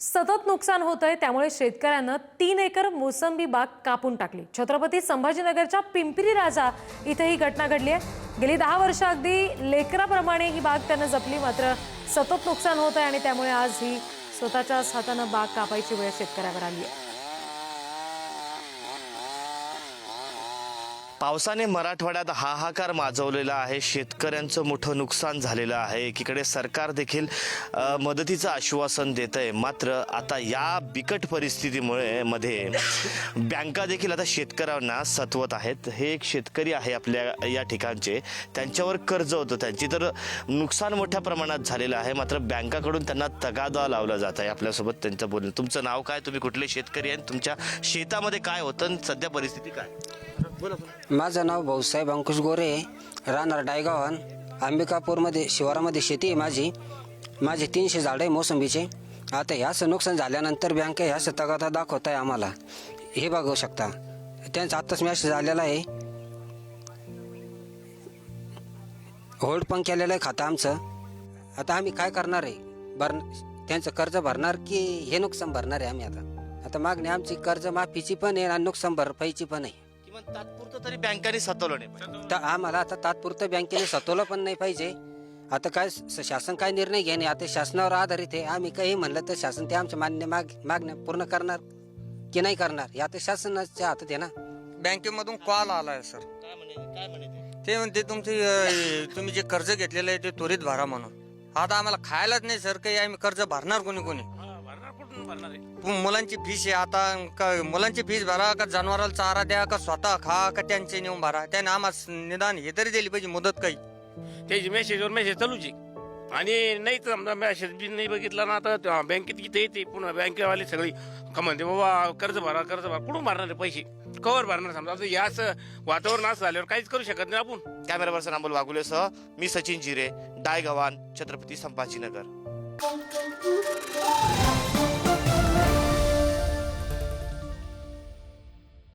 सतत नुकसान होत आहे त्यामुळे शेतकऱ्यानं तीन एकर मोसंबी बाग कापून टाकली. छत्रपती संभाजीनगरच्या पिंपरी राजा इथे ही घटना घडली आहे. गेली दहा वर्ष अगदी लेकराप्रमाणे ही बाग त्यानं जपली मात्र सतत नुकसान होत आहे आणि त्यामुळे आज ही स्वतःच्याच हातानं बाग कापायची वेळ शेतकऱ्यावर आली आहे. पावसाने मराठवाड्यात हाहाकार माजवलेला आहे. शेतकऱ्यांचं मोठं नुकसान झालेलं आहे. एकीकडे सरकार देखील मदतीचं आश्वासन देत आहे मात्र आता या बिकट परिस्थितीमुळे मध्ये बँका देखील आता शेतकऱ्यांना सतवत आहेत. हे एक शेतकरी आहे आपल्या या ठिकाणचे. त्यांच्यावर कर्ज होतं. त्यांची तर नुकसान मोठ्या प्रमाणात झालेलं आहे. मात्र बँकाकडून त्यांना तगादा लावला जात आहे. आपल्यासोबत त्यांचं बोलणं. तुमचं नाव काय? तुम्ही कुठले शेतकरी आहे? तुमच्या शेतामध्ये काय होतं? आणि सध्या परिस्थिती काय? माझं नाव भाऊसाहेब अंकुश गोरे राहणार डायगावन अंबिकापूरमध्ये शिवारामध्ये शेती आहे माझी. माझे तीनशे झाडं आहे मोसंबीचे. आता ह्याचं नुकसान झाल्यानंतर बँक ह्याच तगादा दाखवत आहे आम्हाला. हे बघू शकता. त्यांचा आत्ताच मॅसेज आलेला आहे. होल्ड पण केलेलं आहे खातं आमचं. आता आम्ही काय करणार आहे? भर त्यांचं कर्ज भरणार की हे नुकसान भरणार आहे आम्ही आता? आता मागणी आमची कर्ज माफीची पण आहे आणि नुकसान भरपाईची पण आहे. किमान तात्पुरतं तरी बँकांनी सतवलं नाही पाहिजे. तर आम्हाला आता तात्पुरतं बँकेने सतवलं पण नाही पाहिजे. आता काय स- शासन काय निर्णय घेणे आता शासनावर आधारित आहे. आम्ही काही म्हणलं तर शासन ते आमच्या मान्य माग मागण्या पूर्ण करणार की नाही करणार हे आता शासनाच्या हातात आहे ना. बँकेमधून कॉल आलाय सर काय म्हणे काय म्हणे ते? ते म्हणते तुमची अं, तुम्ही जे कर्ज घेतलेलं आहे ते त्वरित भरा म्हणून. आता आम्हाला खायलाच नाही सर काही आम्ही कर्ज भरणार कोणी कोणी पु- मुलांची फीस आहे आता का मुलांची फीस भरा का जनावराला चारा द्या का स्वतः खा का त्यांचे नेऊन भरा. त्याने आम्हाला निदान हे तरी दिली पाहिजे मुदत काही. त्याची मेसेजवर मेसेज चालूच आहे. आणि नाही तर समजा मेसेज बी नाही बघितला ना तर त्या बँकेत इथे येते पुन्हा बँकेवाले सगळी. का म्हणते बाबा कर्ज भरा कर्ज भरा. कुठून भरणार आहे पैसे? कवर भरणार समजा. आता याच वातावरण असं झाल्यावर काहीच करू शकत नाही आपण. कॅमेरा पर्सन अमोल वागुलेसह मी सचिन जिरे डाय गव्हाण छत्रपती संभाजीनगर.